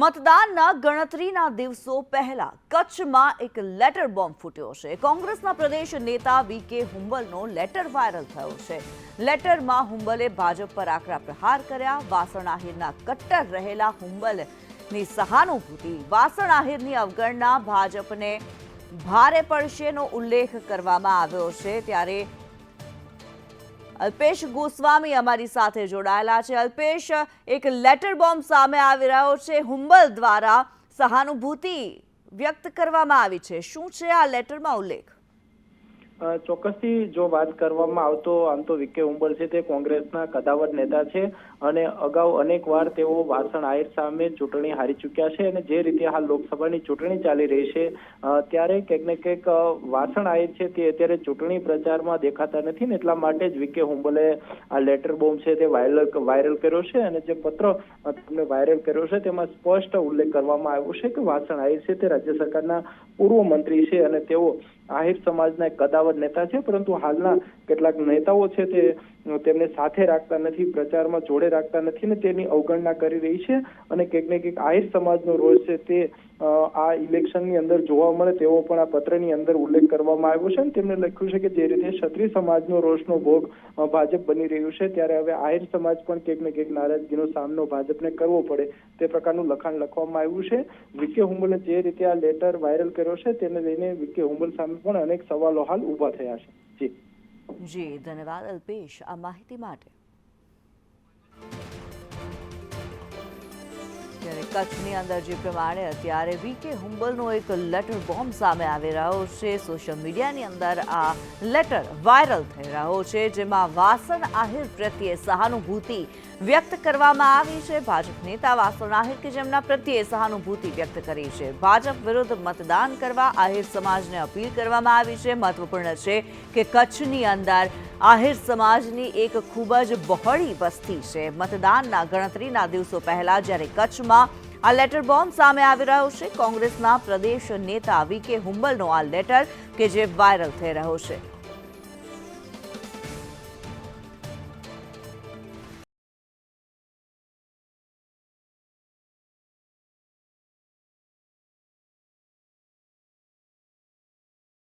મતદાનના ગણતરીના દિવસો પહેલા કચ્છમાં એક લેટર બોમ્બ ફૂટ્યો છે. કોંગ્રેસના પ્રદેશ નેતા વી કે હુંબલનો લેટર વાયરલ થયો છે. લેટરમાં હુંબલે ભાજપ પર આકરા પ્રહાર કર્યા. વાસણ આહિરના કટ્ટર રહેલા હુંબલની સહાનુભૂતિ. વાસણ આહિરની અવગણના ભાજપને ભારે પડશેનો ઉલ્લેખ કરવામાં આવ્યો છે. ત્યારે અલ્પેશ ગોસ્વામી અમારી સાથે જોડાયેલા છે. અલ્પેશ, એક લેટર બોમ્બ સામે આવી રહ્યો છે. હુંબલ દ્વારા સહાનુભૂતિ વ્યક્ત કરવામાં આવી છે. શું છે આ લેટરમાં ઉલ્લેખ? ચોક્કસથી જો વાત કરવામાં આવતો આમ તો વિકે ઉંબળ છે તે કોંગ્રેસના કદાવર નેતા છે અને અગાઉ અનેક વાર તેઓ વાસણ આહિર સામે ચૂંટણી હારી ચૂક્યા છે અને જે રીતે હાલ લોકસભાની ચૂંટણી ચાલી રહી છે ત્યારે કંઈક ને કંઈક વાસણ આહિર છે તે અત્યારે ચૂંટણી પ્રચારમાં દેખાતા નથી ને એટલા માટે જ વિકે હુંબલે આ લેટર બોમ્બ છે તે વાયરલ વાયરલ કર્યો છે અને જે પત્ર તમને વાયરલ કર્યો છે તેમાં સ્પષ્ટ ઉલ્લેખ કરવામાં આવ્યો છે કે વાસણ આહિર છે તે રાજ્ય સરકારના પૂર્વ મંત્રી છે અને તેઓ આહિર સમાજના એક કદાવર નેતા છે પરંતુ હાલના કેટલાક નેતાઓ છે તે તેમને સાથે રાખતા નથી, પ્રચારમાં જોડે રાખતા નથી ને તેની અવગણના કરી રહી છે અને કંઈક ને કંઈક આહિર સમાજનો રોષ છે તે આ ઇલેક્શનની અંદર જોવા મળે તેવો પણ આ પત્રની અંદર ઉલ્લેખ કરવામાં આવ્યો છે અને તેમણે લખ્યું છે કે જે રીતે ક્ષત્રિય સમાજનો રોષનો ભોગ ભાજપ બની રહ્યું છે ત્યારે હવે આહિર સમાજ પણ કંઈક ને કંઈક નારાજગીનો સામનો ભાજપને કરવો પડે તે પ્રકારનું લખાણ લખવામાં આવ્યું છે. વિકે હુંબલે જે રીતે આ લેટર વાયરલ કર્યો છે તેને લઈને વિકે હુંબલ સામે પણ અનેક સવાલો હાલ ઊભા થયા છે. જી. જી ધન્યવાદ અલ્પેશ આ માહિતી માટે. કચ્છની અંદર જે પ્રમાણે અત્યારે વીકે હુંબલનો એક લેટર બોમ્બ સામે આવી રહ્યો છે. સોશિયલ મીડિયાની અંદર આ લેટર વાયરલ થઈ રહ્યો છે, જેમાં વાસણ આહિર પ્રત્યે સહાનુભૂતિ વ્યક્ત કરવામાં આવી છે. ભાજપ નેતા વાસણ આહિર કે જેમના પ્રત્યે સહાનુભૂતિ વ્યક્ત કરી છે. ભાજપ વિરુદ્ધ મતદાન કરવા આહિર સમાજને અપીલ કરવામાં આવી છે. મહત્વપૂર્ણ છે કે કચ્છની અંદર આહિર સમાજની એક ખૂબ જ બહોળી વસ્તી છે. મતદાનના ગણતરીના દિવસો પહેલા જ્યારે કચ્છમાં આ લેટર બોમ્બ સામે આવી રહ્યો છે. કોંગ્રેસના પ્રદેશ નેતા વી કે હુંબલનો આ લેટર કે જે વાયરલ થઈ રહ્યો છે.